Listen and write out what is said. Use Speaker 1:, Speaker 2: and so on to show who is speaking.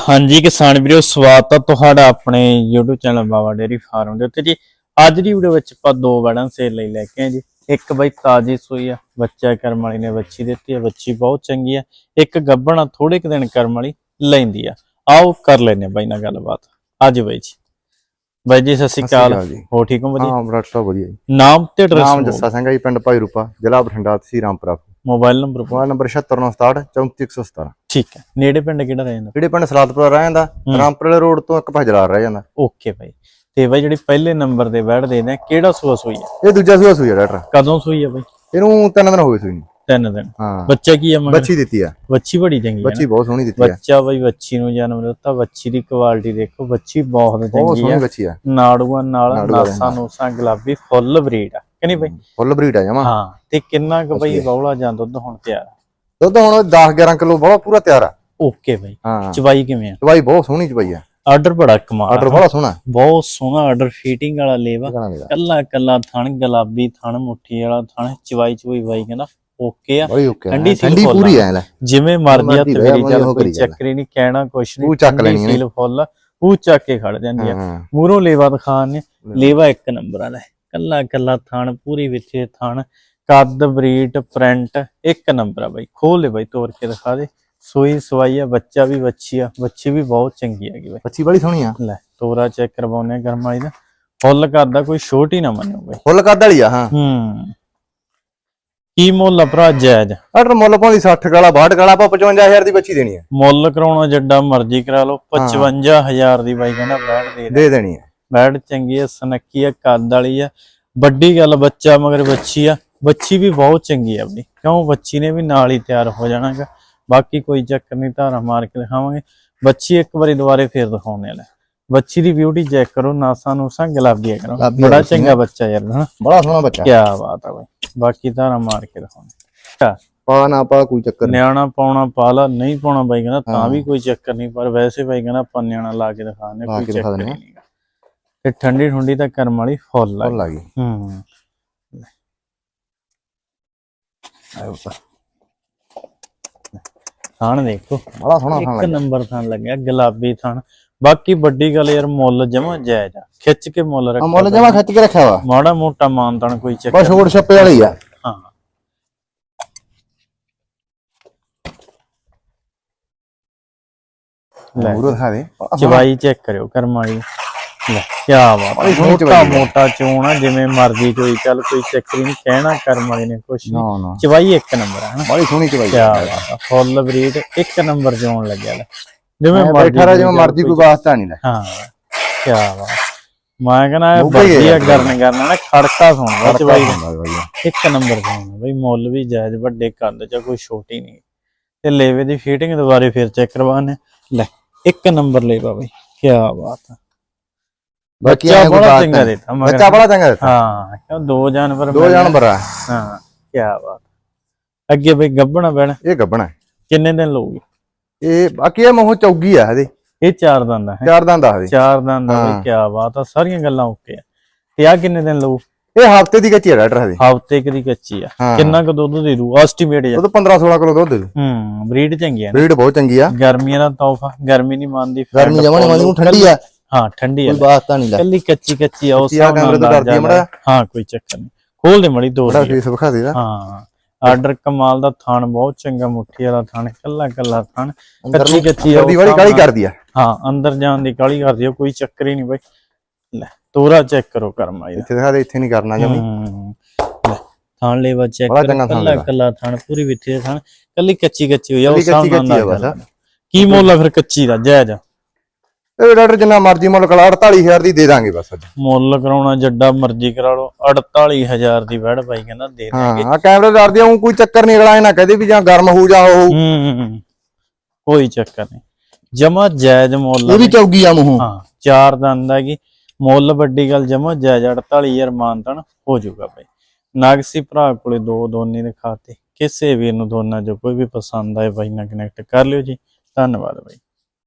Speaker 1: ਹਾਂਜੀ ਕਿਸਾਨ ਵੀਰੋ ਸਵਾਗਤ ਹੈ ਤੁਹਾਡਾ ਆਪਣੇ YouTube channel Baba dairy farm ਦੇ ਉੱਤੇ ਜੀ। ਅੱਜ ਦੀ ਵੀਡੀਓ ਵਿੱਚ ਆਪਾਂ ਦੋ ਵੜਾਂ ਸੇਲ ਲਈ ਲੈ ਕੇ ਆਏ ਜੀ। ਇੱਕ ਬਈ ਤਾਜੀ ਸੂਈ ਆ ਬੱਚਾ ਕਰਮ ਵਾਲੀ ਨੇ ਬੱਚੀ ਦਿੱਤੀ ਆ ਬੱਚੀ ਬਹੁਤ ਚੰਗੀ ਆ। ਇੱਕ ਗੱਭਣਾ ਥੋੜੇ ਕੁ ਦਿਨ ਕਰਮ ਵਾਲੀ ਲੈਂਦੀ ਆ। ਆਓ ਕਰ ਲੈਨੇ ਬਾਈ ਨਾਲ ਗੱਲਬਾਤ। ਅੱਜ ਬਾਈ ਜੀ। ਬਾਈ ਜੀ ਸਤਿ ਸ਼੍ਰੀ ਅਕਾਲ। ਹੋ ਠੀਕ ਹੋ ਵਧੀਆ?
Speaker 2: ਹਾਂ ਡਾਕਟਰ ਸਾਹਿਬ ਵਧੀਆ ਜੀ।
Speaker 1: ਨਾਮ ਤੇ
Speaker 2: ਨਾਮ
Speaker 1: ਐਡਰੈਸ
Speaker 2: ਜੱਸਾ ਸਿੰਘ ਆ ਜੀ ਪਿੰਡ ਭਾਈ ਰੂਪਾ ਜ਼ਿਲ੍ਹਾ Bathinda tehsil Rampura.
Speaker 1: Mobile number
Speaker 2: mobile number 76967 34117
Speaker 1: ਠੀਕ ਹੈ। ਨੇੜੇ ਪਿੰਡ ਕਿਹੜਾ ਰਹਿ ਜਾਂਦਾ?
Speaker 2: ਜਿਹੜੇ ਪਿੰਡ ਸਲਾਦਪੁਰਾ ਰਹਿ ਜਾਂਦਾ।
Speaker 1: ਹੂੰ।
Speaker 2: ਰਾਮਪੁਰੇ ਰੋਡ ਤੋਂ ਇੱਕ ਭਜਲਾਰ ਰਹਿ ਜਾਂਦਾ।
Speaker 1: ਓਕੇ ਬਾਈ ਤੇ ਬਾਈ ਜਿਹੜੀ ਪਹਿਲੇ ਨੰਬਰ ਤੇ ਬੈਠ ਦੇ ਨੇ ਕਿਹੜਾ ਸੂਆ ਸੂਈ ਆ
Speaker 2: ਇਹ ਦੂਜਾ ਸੂਆ ਸੂਈ ਆ ਡਾਕਟਰ।
Speaker 1: ਕਦੋਂ ਸੂਈ ਆ ਬਾਈ?
Speaker 2: ਇਹਨੂੰ ਤਿੰਨ ਦਿਨ ਹੋ ਗਏ ਸੂਈ ਨੂੰ।
Speaker 1: ਤਿੰਨ ਦਿਨ।
Speaker 2: ਹਾਂ।
Speaker 1: ਬੱਚਾ ਕੀ ਆ ਮਗਰ
Speaker 2: ਬੱਚੀ ਦਿੱਤੀ ਆ।
Speaker 1: ਬੱਚੀ ਬੜੀ ਚੰਗੀ ਹੈ
Speaker 2: ਬੱਚੀ ਬਹੁਤ ਸੋਹਣੀ ਦਿੱਤੀ ਆ।
Speaker 1: ਬੱਚਾ ਬਈ ਬੱਚੀ ਨੂੰ ਜਨਮ ਦਿੱਤਾ ਬੱਚੀ ਦੀ ਕੁਆਲਿਟੀ ਦੇਖੋ ਬੱਚੀ ਬਹੁਤ
Speaker 2: ਬਹੁਤ
Speaker 1: ਚੰਗੀ
Speaker 2: ਸੋਹਣੀ
Speaker 1: ਹੈ।
Speaker 2: ਬੱਚੀ ਆ।
Speaker 1: ਨਾੜੂਆਂ ਨਾਲ
Speaker 2: ਦੇ
Speaker 1: ਨਾਸਾਂ ਨੂਸਾਂ ਗੁਲਾਬੀ ਫੁੱਲ ਬਰੀਡ ਆ। ਕਿ ਨਹੀਂ ਬਈ?
Speaker 2: ਫੁੱਲ ਬਰੀਡ ਆ ਜਮਾ।
Speaker 1: ਹਾਂ ਤੇ ਕਿੰਨਾ ਕੁ ਬਈ ਬੌਲਾ ਜਾਂ ਦੁੱਧ ਹੁਣ ਤਿਆਰ
Speaker 2: ਦੁੱਧ ਹੁਣ 10 11 ਕਿਲੋ ਬਹੁਤ ਪੂਰਾ ਤਿਆਰ ਆ।
Speaker 1: ਓਕੇ ਬਈ। ਚਵਾਈ ਕਿਵੇਂ ਆ?
Speaker 2: ਦਵਾਈ ਬਹੁਤ ਸੋਹਣੀ ਚਵਾਈ ਆ।
Speaker 1: ਆਰਡਰ ਬੜਾ ਕਮਾਲ
Speaker 2: ਆਰਡਰ ਬੜਾ ਸੋਹਣਾ।
Speaker 1: ਬਹੁਤ ਸੋਹਣਾ ਆਰਡਰ ਫੀਟਿੰਗ ਵਾਲਾ ਲੇਵਾ। ਕੱਲਾ ਕੱਲਾ ਥਣ ਗੁਲਾਬੀ ਥਣ ਮੁੱਠੀ ਵਾਲਾ ਥਣ ਚਵਾਈ ਚਵਾਈ ਬਾਈ ਕਹਿੰਦਾ ਓਕੇ ਆ। ਠੰਡੀ
Speaker 2: ਠੰਡੀ ਪੂਰੀ
Speaker 1: ਆ।
Speaker 2: ਆ ਲੈ।
Speaker 1: ਜਿਵੇਂ ਮਰਜ਼ੀ ਆ
Speaker 2: ਮਰਜ਼ੀ
Speaker 1: ਤੇ
Speaker 2: ਰਹਿ,
Speaker 1: ਮੇਰੀ
Speaker 2: ਮਰਜ਼ੀ
Speaker 1: ਚੱਲ। ਚੱਕਰੀ ਨਹੀਂ ਕਹਿਣਾ ਕੁਛ ਨਹੀਂ
Speaker 2: ਉਹ ਚੱਕ ਲੈਣੀ।
Speaker 1: ਸੀਲ ਫੁੱਲ ਉਹ ਚੱਕ ਕੇ ਖੜ ਜਾਂਦੀ ਆ। ਮੂਰੋਂ ਲੇਵਾ ਦਿਖਾਣ ਨੇ। ਲੇਵਾ। ਇੱਕ ਨੰਬਰ ਵਾਲਾ। ਕੱਲਾ ਕੱਲਾ ਥਣ ਪੂਰੀ ਵਿੱਚੇ ਥਣ। ਕੱਦ ਬਰੀਡ ਪ੍ਰਿੰਟ ਇੱਕ ਨੰਬਰ ਆ ਬਾਈ। ਖੋਲ ਲੈ ਬਾਈ ਤੋੜ ਕੇ ਦਿਖਾ ਦੇ। ਸੂਈ ਸਵਾਈ ਆ ਬੱਚਾ ਵੀ ਬੱਚੀ ਆ। ਬੱਚੀ ਵੀ ਬਹੁਤ ਚੰਗੀ ਹੈਗੀ ਬਾਈ।
Speaker 2: ਬੱਚੀ ਬੜੀ ਸੋਹਣੀ ਆ।
Speaker 1: ਲੈ ਤੋਰਾ ਚੈੱਕ ਕਰਵਾਉਨੇ ਗਰਮ ਵਾਲੀ ਦਾ। ਫੁੱਲ ਕਰਦਾ ਕੋਈ ਛੋਟੀ ਨਾ ਮੰਨਿਓ ਬਾਈ।
Speaker 2: ਫੁੱਲ ਕੱਦ ਵਾਲੀ ਆ ਹਾਂ।
Speaker 1: ਹੂੰ। ਕੀ ਮੁੱਲ ਆ ਭਰਾ ਜਾਇਜ਼?
Speaker 2: ਆਰਡਰ ਮੁੱਲ ਪਾਉਂਦੀ 60 ਗਾਲਾ 62 ਗਾਲਾ ਆਪਾਂ 55000 ਦੀ ਬੱਚੀ ਦੇਣੀ ਆ।
Speaker 1: ਮੁੱਲ ਕਰਾਉਣਾ ਜੱਡਾ ਮਰਜ਼ੀ ਕਰਾ ਲਓ 55000 ਦੀ ਬਾਈ ਕਹਿੰਦਾ ਬੈਠ ਦੇ।
Speaker 2: ਦੇਣੀ ਆ।
Speaker 1: ਬੈਡ ਚੰਗੀ ਆ ਸਨੱਕੀ ਆ ਕੱਦ ਵਾਲੀ ਆ। ਵੱਡੀ ਗੱਲ ਬੱਚਾ ਮਗਰ ਬੱਚੀ ਆ। ਬੱਚੀ ਵੀ ਬਹੁਤ ਚੰਗੀ ਆ ਆਪਣੀ। ਕਿਉਂ? ਬੱਚੀ ਨੇ ਵੀ ਨਾਲ ਹੀ ਤਿਆਰ ਹੋ ਜਾਣਾਗਾ। ਬਾਕੀ ਕੋਈ ਚੱਕਰ ਨਹੀਂ ਧਾਰਾ ਮਾਰ ਕੇ ਦਿਖਾਵਾਂਗੇ। ਬੱਚੀ ਇੱਕ ਵਾਰੀ ਦੁਬਾਰੇ ਫੇਰ ਦਿਖਾਉਣੇ ਵਾਲਾ ਬੱਚੀ ਦੀ ਬਿਊਟੀ ਚੈੱਕ ਕਰੋ ਨਾਸਾਂ ਨੂਸਾਂ ਗੁਲਾਬੀਆਂ ਕਰੋ। ਬੜਾ ਚੰਗਾ ਬੱਚਾ ਯਾਰ। ਹਨਾ
Speaker 2: ਬੜਾ ਸੋਹਣਾ ਬੱਚਾ।
Speaker 1: ਕੀ ਬਾਤ ਆ ਬਾਈ। ਬਾਕੀ ਧਾਰਾ ਮਾਰ ਕੇ ਦਿਖਾਉਣੇ।
Speaker 2: ਪਾ ਨਾ ਪਾ ਕੋਈ ਚੱਕਰ ਨਹੀਂ।
Speaker 1: ਨਿਆਣਾ ਪਾਉਣਾ ਪਾਲਾ ਨਹੀਂ ਪਾਉਣਾ ਬਾਈ ਕਹਿੰਦਾ ਤਾਂ
Speaker 2: ਹਾਂ।
Speaker 1: ਵੀ ਕੋਈ ਚੱਕਰ ਨਹੀਂ। ਪਰ ਵੈਸੇ ਬਾਈ ਕਹਿੰਦਾ ਆਪਾਂ ਨਿਆਣਾ ਲਾ ਕੇ ਦਿਖਾਣੇ
Speaker 2: ਲਾ
Speaker 1: ਕੋਈ ਚੱਕਰ। ਨਹੀਂ। ਤੇ ਠੰਡੀ ਠੰਡੀ ਤਾਂ ਕਰਮ ਵਾਲੀ ਫੁੱਲ ਆ
Speaker 2: ਫੁੱਲ ਆ ਗਈ।
Speaker 1: ਹੂੰ।
Speaker 2: ਆਇਓ ਤਾਂ।
Speaker 1: ਥਾਣ ਦੇਖੋ।
Speaker 2: ਬੜਾ ਸੋਹਣਾ
Speaker 1: ਇੱਕ ਨੰਬਰ ਥਾਣ ਲੱਗਿਆ ਗੁਲਾਬੀ ਥਾਣ ਬਾਕੀ ਵੱਡੀ ਗੱਲ ਯਾਰ ਮੁੱਲ ਜਮਾ ਜਾਇਜ਼ ਆ। ਖਿੱਚ ਕੇ ਮੁੱਲ ਰੱਖਿਆ
Speaker 2: ਮੁੱਲ ਜਮਾ ਖਿੱਚ ਕੇ ਰੱਖਿਆ ਵਾ।
Speaker 1: ਮਾੜਾ ਮੋਟਾ ਮਾਨਤਾਨ ਕੋਈ ਚੱਕਰ
Speaker 2: ਬਸ ਛੋੜ ਛੱਪੇ ਵਾਲੀ ਆ।
Speaker 1: ਹਾਂ। ਲੈ।
Speaker 2: ਮੂਰੋ ਦਿਖਾ ਦੇ।
Speaker 1: ਚਵਾਈ ਚੈੱਕ ਕਰਿਓ ਕਰਮ ਵਾਲੀ। ਲੈ ਕੀ ਬਾਤ
Speaker 2: ਬੜੀ। ਸੋਹਣੀ
Speaker 1: ਮੋਟਾ
Speaker 2: ਚਵਾਈ।
Speaker 1: ਮੋਟਾ ਚੋਣ ਆ ਜਿਵੇਂ ਮਰਜ਼ੀ ਕੋਈ ਚੱਲ ਕੋਈ ਚੱਕਰ ਨਹੀਂ ਕਹਿਣਾ ਕਰਮ ਵਾਲੀ ਨੇ ਕੁਛ ਨਹੀਂ।
Speaker 2: ਨਾ
Speaker 1: ਚਵਾਈ ਇੱਕ ਨੰਬਰ ਆ ਹਨਾ?
Speaker 2: ਬੜੀ ਸੋਹਣੀ ਚਵਾਈ
Speaker 1: ਕਿਆ ਬਾਤ ਆ ਫੁੱਲ ਬਰੀਡ ਇੱਕ ਨੰਬਰ ਜੋਣ ਲੱਗਿਆ ਲੈ। ਜਿਵੇਂ
Speaker 2: ਮੈਂ ਬੈਠਾ ਰਹਾ ਜਿਵੇਂ
Speaker 1: ਕੋਈ
Speaker 2: ਮਰਜ਼ੀ ਕੋਈ ਵਾਸਤਾ ਨਹੀਂ ਲੈ।
Speaker 1: ਹਾਂ ਕੀ ਬਾਤ ਮੈਂ ਕਹਿੰਦਾ
Speaker 2: ਮੋਗਾ ਹੀ ਹੈ
Speaker 1: ਵਧੀਆ
Speaker 2: ਯਾਰ।
Speaker 1: ਕਰਨ ਕਰਨਾ ਨਾ ਖੜਕਾ ਸੁਣਦਾ ਚਵਾਈ। ਦਾ। ਇੱਕ ਨੰਬਰ ਜੋਣ ਬਈ ਮੁੱਲ ਵੀ ਜਾਇਜ਼ ਵੱਡੇ ਕੱਦ ਚ ਕੋਈ ਛੋਟੀ ਨਹੀਂ। ਤੇ ਲੇਵੇ ਦੀ ਫੀਟਿੰਗ ਦੁਬਾਰੇ ਫਿਰ ਚੈੱਕ ਕਰਵਾਣੇ ਲੈ ਇੱਕ ਨੰਬਰ ਲੇਵਾ ਬਈ ਕੀ ਬਾਤ ਆ।
Speaker 2: ਬਾਕੀ
Speaker 1: ਬੱਚਾ ਬੜਾ ਚੰਗਾ। ਦਿੱਤਾ ਮਗਰ
Speaker 2: ਬੱਚਾ ਬੜਾ ਚੰਗਾ ਦਿੱਤਾ।
Speaker 1: ਹਾਂ ਕਿਉਂ ਦੋ ਜਾਨਵਰ
Speaker 2: ਦੋ। ਜਾਨਵਰ ਆ।
Speaker 1: ਹਾਂ ਕੀ ਬਾਤ। ਅੱਗੇ ਬਈ ਗੱਬਣਾ ਪੈਣਾ।
Speaker 2: ਇਹ ਗੱਬਣਾ।
Speaker 1: ਕਿੰਨੇ ਦਿਨ ਲਊਗੀ?
Speaker 2: ਇਹ ਬਾਕੀ ਇਹ ਮੋਹ ਚੌਗੀ ਆ ਇਹਦੇ
Speaker 1: ਇਹ ਚਾਰ ਦੰਦ ਆ ਹੈਂ?
Speaker 2: ਚਾਰ ਦੰਦ ਆ ਇਹਦੇ
Speaker 1: ਚਾਰ ਦੰਦ ਆ ਬਈ। ਕੀ ਬਾਤ ਆ ਸਾਰੀਆਂ ਗੱਲਾਂ ਓਕੇ ਆ। ਤੇ ਆ ਕਿੰਨੇ ਦਿਨ ਲਊ?
Speaker 2: ਇਹ ਹਫ਼ਤੇ ਦੀ ਕੱਚੀ ਆ ਡਾਕਟਰ ਇਹਦੇ
Speaker 1: ਹਫ਼ਤੇ ਕਦੀ ਕੱਚੀ ਆ। ਕਿੰਨਾ ਕੁ ਦੁੱਧ ਦੇ ਦੂ ਐਸਟੀਮੇਟ ਜਾ
Speaker 2: ਉਹ ਤਾਂ 15 16 ਕਿਲੋ ਦੁੱਧ ਦੇ ਦੂ
Speaker 1: ਹੂੰ ਬਰੀਡ ਚੰਗੀ ਆ
Speaker 2: ਬਰੀਡ ਬਹੁਤ ਚੰਗੀ ਆ।
Speaker 1: ਗਰਮੀਆਂ ਦਾ ਤੋਹਫਾ ਗਰਮੀ ਨਹੀਂ ਮੰਨਦੀ।
Speaker 2: ਗਰਮੀ ਜਮਾ ਨਹੀਂ ਠੰਡੀ ਆ।
Speaker 1: ਹਾਂ ਠੰਡੀ ਆ
Speaker 2: ਕੋਈ ਬਾਤ ਤਾਂ ਨਹੀਂ ਲੈ
Speaker 1: ਕੱਲੀ ਕੱਚੀ ਕੱਚੀ ਆ ਹਿਸਾਬ ਨਾਲ
Speaker 2: ਕੈਮਰੇ ਤੋਂ ਡਰਦੀ ਮਾੜਾ।
Speaker 1: ਹਾਂ ਕੋਈ ਚੱਕਰ ਨਹੀਂ ਖੋਲ ਦੇ ਮੜੀ ਦੋ
Speaker 2: ਬੜਾ
Speaker 1: ਦੀ।
Speaker 2: ਫੇਸ ਵਿਖਾ ਦੇਦਾ
Speaker 1: ਹਾਂ ਆਰਡਰ ਕਮਾਲ ਦਾ ਥਾਣ ਬਹੁਤ ਚੰਗਾ ਮੁੱਠੀ ਵਾਲਾ ਥਾਣ ਕੱਲਾ ਕੱਲਾ ਥਾਣ ਕੱਚੀ ਕੱਚੀ ਆ
Speaker 2: ਦੀ
Speaker 1: ਉਸ
Speaker 2: ਵਾਲੀ ਕਾਲੀ। ਕਰਦੀ ਆ
Speaker 1: ਹਾਂ ਅੰਦਰ ਜਾਣ ਦੀ ਕਾਲੀ ਕਰਦੀ ਆ ਕੋਈ ਚੱਕਰ ਹੀ ਨਹੀਂ ਬਈ ਲੈ ਤੋਰਾ ਚੈੱਕ ਕਰੋ ਕਰਮ ਆਈ ਦਾ
Speaker 2: ਇੱਥੇ ਦਿਖਾ ਦੇ ਇੱਥੇ ਨਹੀਂ ਕਰਨਾ ਜਮੀ
Speaker 1: ਥਾਣ ਲੈਵਾ ਚੈੱਕ ਕੱਲਾ। ਕੱਲਾ ਥਾਣ ਪੂਰੀ ਵਿੱਥੀ ਦਾ ਥਾਣ ਕੱਲੀ ਕੱਚੀ ਕੱਚੀ ਹੋਈ ਆ
Speaker 2: ਬਸ।
Speaker 1: ਲਾ। ਕੀ ਮੁੱਲ ਫਿਰ ਕੱਚੀ ਦਾ ਜਾਇਜ਼?
Speaker 2: ਇਹ ਡਾਕਟਰ ਜਿੰਨਾ ਮਰਜ਼ੀ ਮੁੱਲ ਕਲਾ 48000 ਦੀ ਦੇ ਦਾਂਗੇ ਬਸ ਅੱਜ।
Speaker 1: ਮੁੱਲ ਕਰਾਉਣਾ ਜੱਡਾ ਮਰਜ਼ੀ ਕਰਾ ਲਓ 48000 ਦੀ ਵੜ ਬਾਈ ਕਹਿੰਦਾ ਦੇ
Speaker 2: ਹਾਂ
Speaker 1: ਦਾਂਗੇ।
Speaker 2: ਆ ਕੈਮਰੇ ਡਰਦੀ ਆ ਊਂ ਕੋਈ ਚੱਕਰ ਨਹੀਂ ਅਗਲਾ ਇਹ ਨਾ ਕਹਦੇ ਵੀ ਜਾਂ ਗਰਮ ਹੋ ਜਾ ਹੋ
Speaker 1: ਹੂੰ ਕੋਈ ਚੱਕਰ ਨਹੀਂ। ਜਮਾ ਜਾਇਜ਼ ਮੁੱਲ
Speaker 2: ਇਹ ਵੀ। ਚੌਗੀ ਆ ਮੂੰਹ।
Speaker 1: ਹਾਂ ਚਾਰ ਦੰਦ ਹੈਗੀ ਮੁੱਲ ਵੱਡੀ ਗੱਲ ਜਮਾ ਜਾਇਜ਼ 48000 ਮਾਨਤਨ ਹੋ ਜਾਊਗਾ ਬਾਈ। ਨਾਗਸੀ ਭਰਾ ਕੋਲੇ ਦੋ ਦੋਨੇ ਦਿਖਾਤੇ ਕਿਸੇ ਵੀਰ ਨੂੰ ਦੋਨਾਂ ਚੋਂ ਕੋਈ ਵੀ ਪਸੰਦ ਆਏ ਬਾਈ ਨਾਲ ਕਨੈਕਟ ਕਰ ਲਿਓ ਜੀ। ਧੰਨਵਾਦ ਬਾਈ।